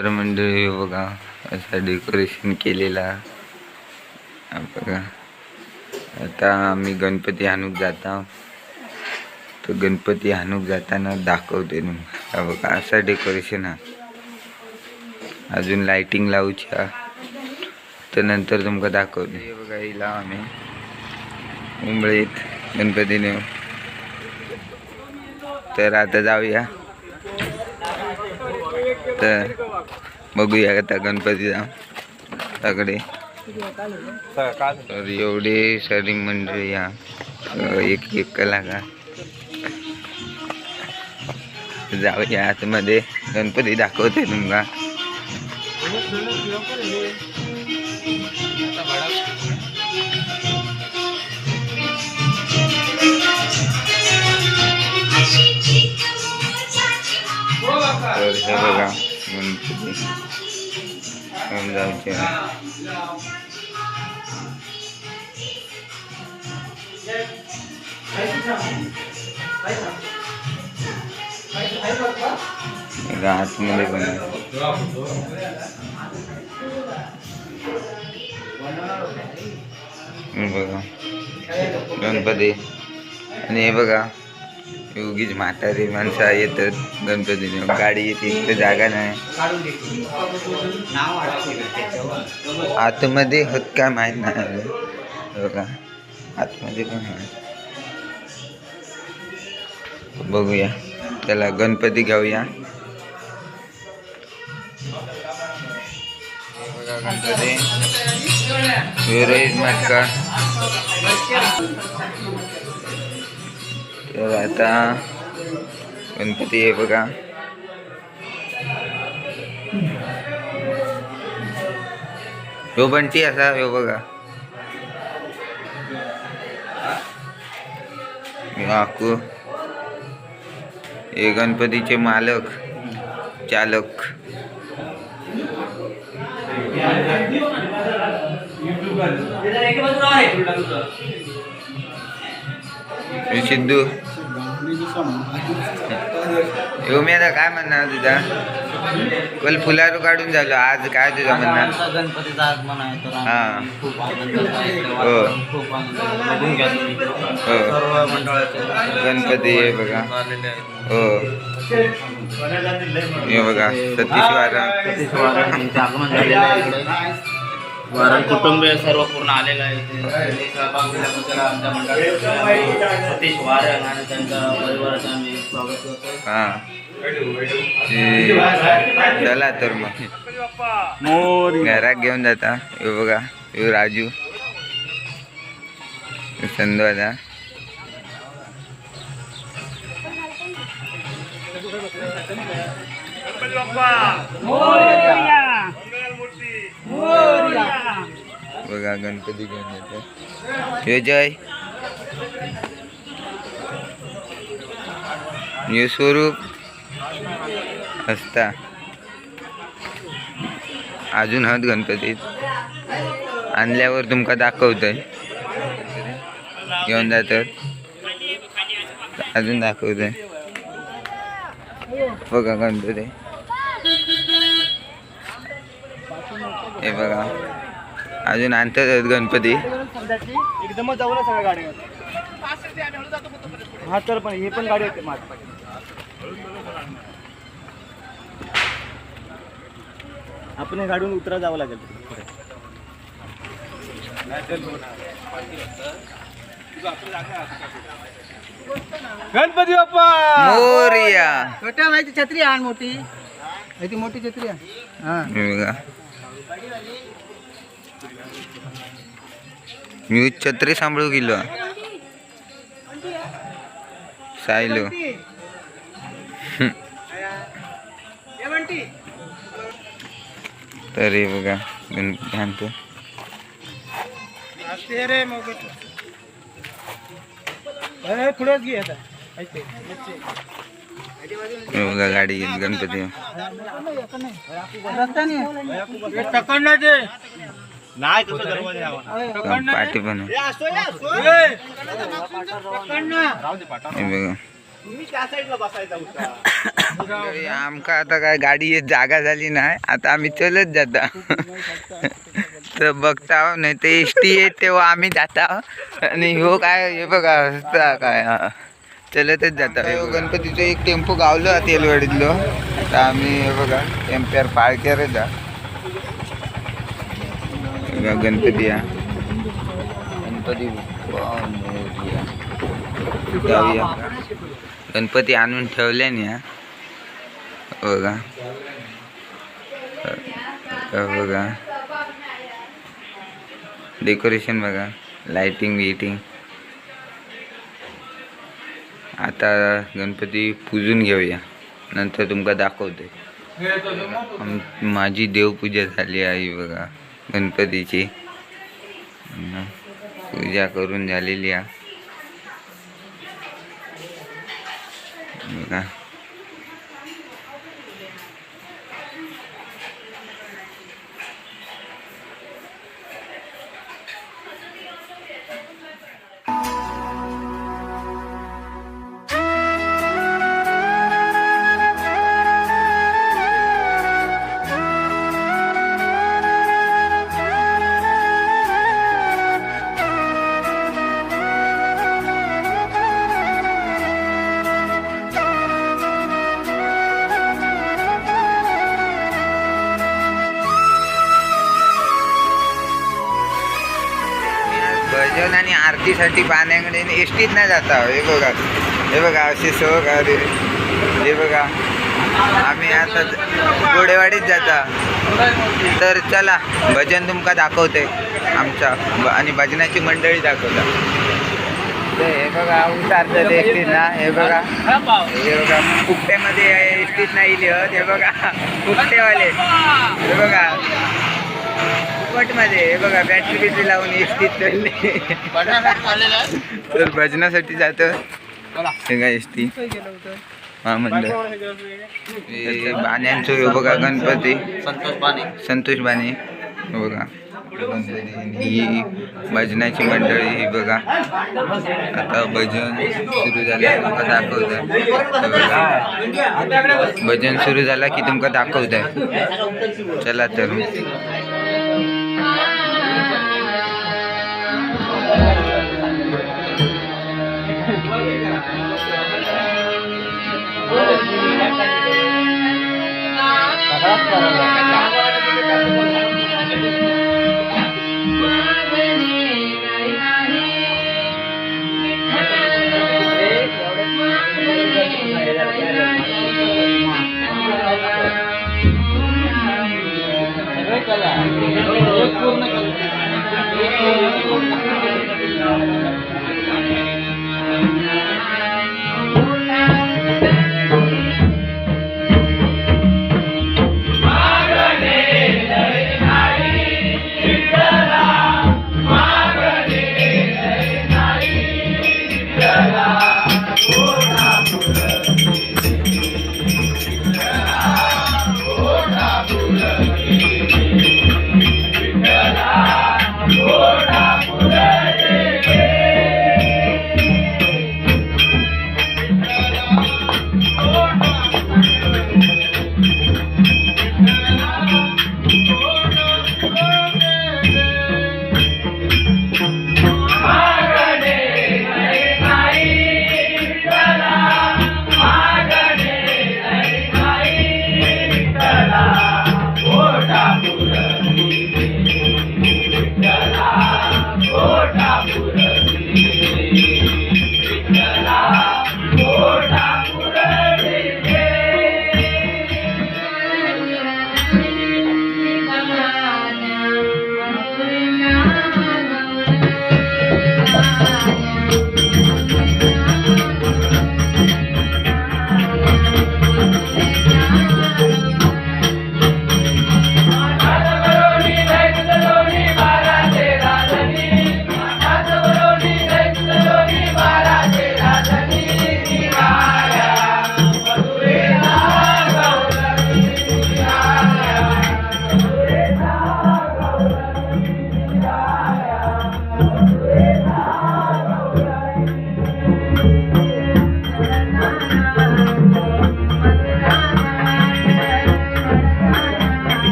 तर मंडळी बघा असं डेकोरेशन केलेला. बघा. आता आम्ही गणपती आणूक जाता. तर गणपती आणूक जाताना दाखवते तुम्हाला. बघा असा डेकोरेशन हा. अजून लाइटिंग लावूची तर नंतर तुमका दाखवते. हे बघा हिला आम्ही मुंबईत गणपतीने. तर आता जाऊया. तर बघूया आता गणपतीचा सगळे. तर एवढे सारी मंडळी या. एक एक कलाकार. जाऊया आतमध्ये. गणपती दाखवते तुमका तर हे बघा. गणपती आतमध्ये पण बघा गणपती. आणि हे बघा. उगीच म्हातारी माणसं येतात गणपती गाडी येते इथं जागा नाही. आतमध्ये होत काय माहीत नाही बघा आतमध्ये पण आहे. बघूया. त्याला गणपती घेऊया गणपती. मटका. आता गणपती आहे बघा. ह्यो बंटी असा ह्यो बघा. आकू. हे गणपतीचे मालक चालक. सिद्धू. आता काय म्हणणार तुझा कल फुलारू काढून झालो आज काय तुझं म्हणणार आमचा गणपतीचा आगमन आहे तर हा. आम्ही खूप आनंद. हो. खूप आनंद आहे. बघून घ्या तुम्ही हो. सर्व मंडळाचे गणपती आहे बघा आलेले आहेत हो हे बघा सतीश वारा सतीश वारण यांचे आगमन झालेलं आहे इकडे वारण कुटुंबीय सर्व पूर्ण आलेलं आहे. इथे. त्यांनी सहभाग दिल्याबद्दल आमच्या मंडळाचे सतीश वारण आणि त्यांच्या परिवाराचे आम्ही स्वागत करतो हा. ते- चला तर मग. घरात घेऊन जाता. हे बघा हे राजू. संधू आता. बघा गणपती घेऊन येतो. हे जय. हे स्वरूप. असता अजून हत गणपतीत. आणल्यावर तुमका दाखवतंय. घेऊन जातात अजून दाखवतंय. बघा गणपती. हे बघा. अजून आणतात गणपती. एकदमच जाऊ ना सगळ्या गाड्या. हा तर पण हे पण गाडी होते माझ्या आपण हे गाडीहून उतरा जावं लागेल. गणपती बाप्पा! मोरया. छोट्या माहिती छत्री आण मोठी. ती मोठी छत्री आहे हा. हे बघा. न्यूज छत्री सांभाळू गेलो सायलो. तरी बघा गणपती पुढेच घे आता बघा गाडी गणपती. नाही कसं दरवाजा पाठी पण आहे. राहू दे पाटा. हे बघा. आमका आता काय गाडी येत जागा झाली नाही. आता आम्ही चलत जाता. तर बघता नाही तर एस टी येत तेव्हा आम्ही जाता. आणि हो काय हे बघा रस्ता काय हा. चलतच जाता. हे बघा, गणपतीचं एक टेम्पो गावलं तेलवाडीतलो. तर आम्ही हे बघा टेम्प्यावर पाळ करत जा. हे बघा, गणपती हा गणपती. जाऊया. गणपती आणून ठेवले ना या बघा बघा. डेकोरेशन बघा. लाइटिंग बिटिंग आता गणपती पूजून घेऊया. नंतर तुमका दाखवते माझी देवपूजा झाली आहे ही बघा. गणपतीची. पूजा करून झालेली आहे. बघा पाण्याकडे एस टीत नाही जाता हे बघा. हे बघा असे सहकार्य हे बघा. आम्ही आता गोडेवाडीत जाता. तर चला भजन तुमका दाखवते. आमच्या ब- आणि भजनाची मंडळी दाखवता. ते हे बघा उतारतात एस टीत ना हे बघा. हे बघा कुपट्यामध्ये एस टीत नाही लिहत हे बघा. कुपटेवाले हे बघा. फुकटमध्ये हे बघा बॅटरी बिटरी लावून एस टीत तर भजनासाठी जातं. हे काय एस टी? महामंडळ बाण्यांचं हे बघा गणपती. संतोष बाने. संतोष बाणे बघा ही भजनाची मंडळी ही बघा. आता भजन सुरू झालं तुमका दाखवत भजन सुरू झाला की तुमका दाखवत चला तर. Amen.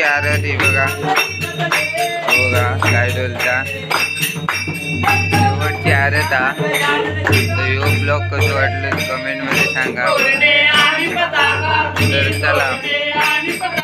शेवटची आरती बघा बघा काय डोलता शेवटची आरत हा तर यो ब्लॉग कसं वाटलं? कमेंटमध्ये सांगा. तर चला.